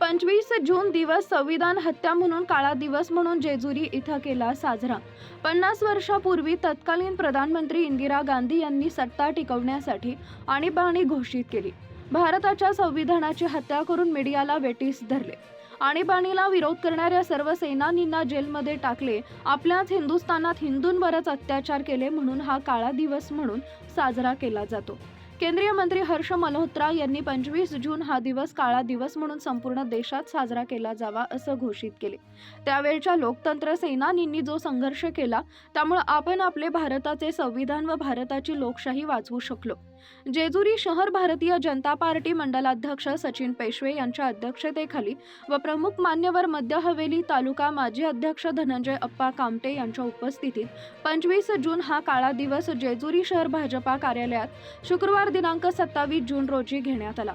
पंचवीस जून दिवस संविधान हत्या म्हणून काळा दिवस म्हणून जेजुरी इथं केला साजरा. पन्नास वर्षापूर्वी तत्कालीन प्रधानमंत्री इंदिरा गांधी यांनी सत्ता टिकवण्यासाठी आणीबाणी घोषित केली. भारताच्या संविधानाची हत्या करून मीडियाला वेटीस धरले. आणीबाणीला विरोध करणाऱ्या सर्व सेनानींना जेलमध्ये टाकले. आपल्याच हिंदुस्थानात हिंदूंवरच अत्याचार केले म्हणून हा काळा दिवस म्हणून साजरा केला जातो. केंद्रीय मंत्री हर्ष मल्होत्रा यांनी पंचवीस जून हा दिवस काळा दिवस म्हणून संपूर्ण देशात साजरा केला जावा असं घोषित केले. त्यावेळच्या लोकतंत्र सेनानींनी जो संघर्ष केला त्यामुळे आपण आपले भारताचे संविधान व भारताची लोकशाही वाचवू शकलो. जेजुरी शहर भारतीय जनता पार्टी मंडलाध्यक्ष सचिन पेशवे यांच्या अध्यक्षतेखाली व प्रमुख मान्यवर मध्य हवेली तालुका माजी अध्यक्ष धनंजय अप्पा कामटे यांच्या उपस्थितीत पंचवीस जून हा काळा दिवस जेजुरी शहर भाजपा कार्यालयात शुक्रवार दिनांक सत्तावीस जून रोजी घेण्यात आला.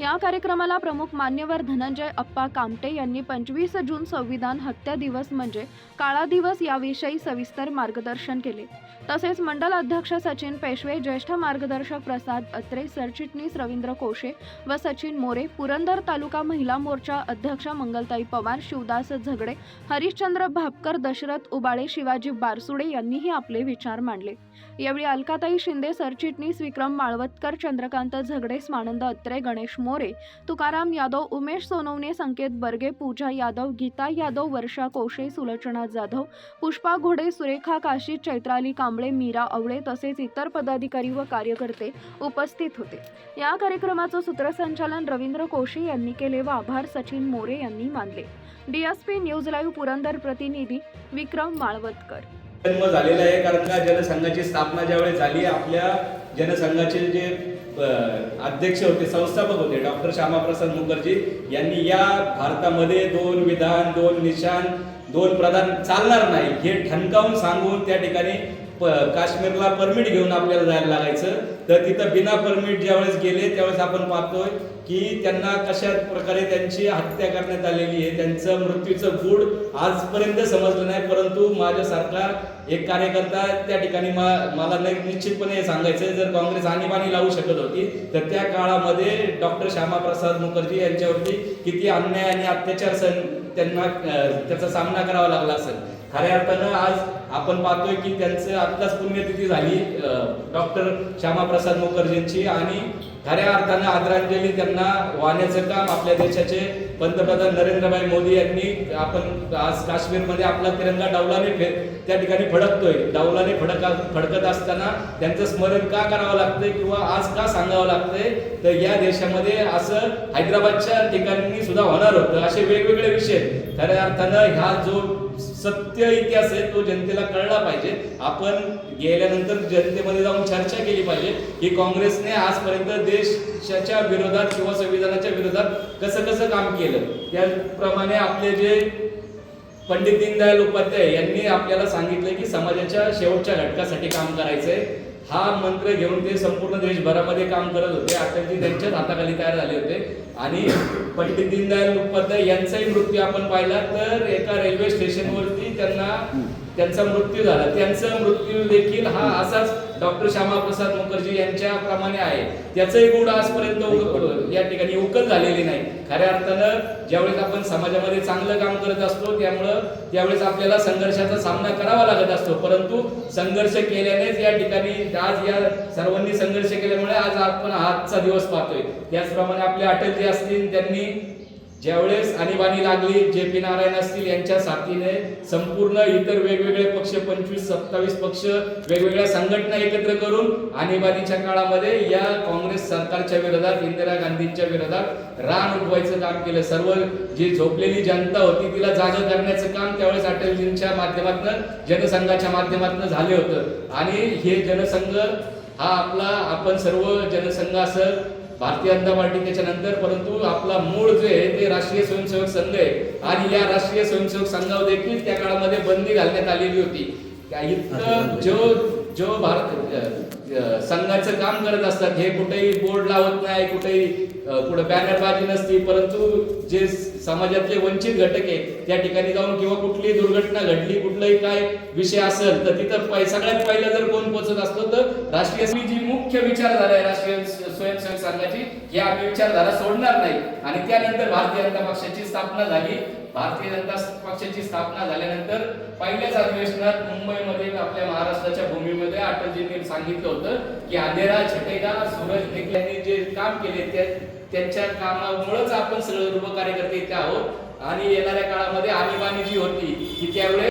या कार्यक्रमाला प्रमुख मान्यवर धनंजय अप्पा कामटे यांनी पंचवीस जून संविधान हत्या दिवस म्हणजे काळा दिवस याविषयी सविस्तर मार्गदर्शन केले. तसेच मंडल अध्यक्ष सचिन पेशवे ज्येष्ठ मार्गदर्शक प्रसाद अत्रे सरचिटणीस रवींद्र कोशे व सचिन मोरे पुरंदर तालुका महिला मोर्चा अध्यक्ष मंगलताई पवार शिवदास झगडे हरिश्चंद्र भापकर दशरथ उबाळे शिवाजी बारसुडे यांनीही आपले विचार मांडले. यावेळी अलकाताई शिंदे सरचिटणीस विक्रम माळवतकर चंद्रकांत झगडे स्वानंद अत्रे गणेश मोरे तुकाराम यादव उमेश सोनवणे संकेत बर्गे पूजा यादव गीता यादव वर्षा कोशे सुलोचना जाधव पुष्पा घोडे सुरेखा काशी चैत्राली कांबळे मीरा आवळे तसेच इतर पदाधिकारी व कार्यकर्ते उपस्थित होते. या कार्यक्रमाचं सूत्रसंचालन रवींद्र कोशे यांनी केले व आभार सचिन मोरे यांनी मानले. डीएसपी न्यूज लाईव्ह पुरंदर प्रतिनिधी विक्रम माळवतकर. जन्म झालेला आहे कारण का जनसंघाची स्थापना ज्यावेळेस झाली आपल्या जनसंघाचे जे अध्यक्ष होते संस्थापक होते. डॉक्टर श्यामाप्रसाद मुखर्जी यांनी या भारतामध्ये दोन विधान दोन निशान दोन प्रधान चालणार नाही. हे ठणकावून सांगून त्या ठिकाणी प- काश्मीरला परमिट घेऊन आपल्याला जायला लागायचं. तर तिथं बिना परमिट ज्यावेळेस गेले त्यावेळेस आपण पाहतोय की त्यांना कशा प्रकारे त्यांची हत्या करण्यात आलेली आहे त्यांचं मृत्यूचं गूढ आजपर्यंत समजलं नाही. परंतु माझ्यासारखा एक कार्यकर्ता त्या ठिकाणी मा- मला नाही निश्चितपणे हे सांगायचं जर काँग्रेस आणीबाणी लावू शकत होती तर त्या काळामध्ये डॉक्टर श्यामाप्रसाद मुखर्जी यांच्यावरती किती अन्याय आणि अत्याचार सण त्यांना त्याचा सामना करावा लागला असेल. खऱ्या अर्थानं आज आपण पाहतोय की त्यांचं आत्ताच पुण्यतिथी झाली डॉक्टर श्यामाप्रसाद मुखर्जींची. आणि खऱ्या अर्थानं आदरांजली त्यांना वाहण्याचं काम आपल्या देशाचे पंतप्रधान नरेंद्रभाई मोदी यांनी आपण आज काश्मीरमध्ये आपला तिरंगा डावलाने फे त्या ठिकाणी फडकतोय. डावलाने फडका फडकत असताना त्यांचं स्मरण का करावं लागतंय किंवा आज का सांगावं लागतंय? तर या देशामध्ये असं हैदराबादच्या ठिकाणी सुद्धा होणार होतं. असे वेगवेगळे विषय खऱ्या अर्थानं ह्या जो सत्य इतिहास आहे तो जनतेला कळला पाहिजे. आपण गेल्यानंतर जनतेमध्ये जाऊन चर्चा केली पाहिजे की काँग्रेसने आजपर्यंत देशाच्या विरोधात किंवा संविधानाच्या विरोधात कसं कसं काम केलं. त्याप्रमाणे आपले जे पंडित दीनदयाल उपाध्याय यांनी आपल्याला सांगितलं की समाजाच्या शेवटच्या घटकासाठी काम करायचंय. हा मंत्र घेऊन ते संपूर्ण देशभरामध्ये काम करत होते. अटलजी त्यांच्याच हाताखाली तयार झाले होते. आणि पंडित दीनदयाल उपाध्याय यांचाही मृत्यू आपण पाहिला तर एका रेल्वे स्टेशनवरती त्यांना त्यांचा मृत्यू झाला. त्यांचा मृत्यू देखील हा असाच डॉक्टर श्यामाप्रसाद मुखर्जी यांच्या प्रमाणे आहे. त्याचंही गुण आजपर्यंत या ठिकाणी उकल झालेली नाही. खऱ्या अर्थानं ज्यावेळेस आपण समाजामध्ये चांगलं काम करत असतो त्यामुळं त्यावेळेस आपल्याला संघर्षाचा सामना करावा लागत असतो. परंतु संघर्ष केल्यानेच या ठिकाणी आज या सर्वांनी संघर्ष केल्यामुळे आज आपण आजचा दिवस पाहतोय. त्याचप्रमाणे आपले अटलजी असतील त्यांनी ज्यावेळेस आणीबाणी लागली जे पी नारायण असतील यांच्या साथीने संपूर्ण इतर वेगवेगळे पक्ष पंचवीस सत्तावीस पक्ष वेगवेगळ्या संघटना एकत्र करून आणीबाणीच्या काळामध्ये या काँग्रेस सरकारच्या विरोधात इंदिरा गांधींच्या विरोधात रान उठवायचं काम केलं. सर्व जी झोपलेली जनता होती तिला जाग करण्याचं काम त्यावेळेस अटलजींच्या माध्यमातून जनसंघाच्या माध्यमातून झाले होतं. आणि हे जनसंघ हा आपला आपण सर्व जनसंघ असं भारतीय जनता पार्टी त्याच्यानंतर परंतु आपला मूळ जे आहे ते राष्ट्रीय स्वयंसेवक संघ आहे. आणि या राष्ट्रीय स्वयंसेवक संघावर देखील त्या काळामध्ये बंदी घालण्यात आलेली होती. इतकं जो जो भारत संघाचं काम करत असतात हे कुठेही बोर्ड लावत नाही कुठेही कुठे बॅनरबाजी नसती परंतु जे समाजातले वंचित घटक आहेत त्या ठिकाणी जाऊन किंवा कुठलीही दुर्घटना घडली कुठलाही काय विषय असेल तर तिथं सगळ्यात पहिलं जर कोण पोहोचत असतो तर राष्ट्रीय जी मुख्य विचारधारा आहे राष्ट्रीय स्वयंसेवक संघाची ही आम्ही विचारधारा सोडणार नाही. आणि त्यानंतर भारतीय जनता पक्षाची स्थापना झाली. भारतीय जनता पक्षाची स्थापना झाल्यानंतर पहिल्याच अधिवेशनात मुंबईमध्ये आपल्या महाराष्ट्राच्या भूमीमध्ये अटलजींनी सांगितलं होतं की अंधेरा छटेगा सूरज निकले जे काम केले त्यांच्या कामामुळेच आपण सर्व कार्यकर्ते इथे आहोत. आणि येणाऱ्या काळामध्ये आणीबाणी जी होती की त्यावेळेस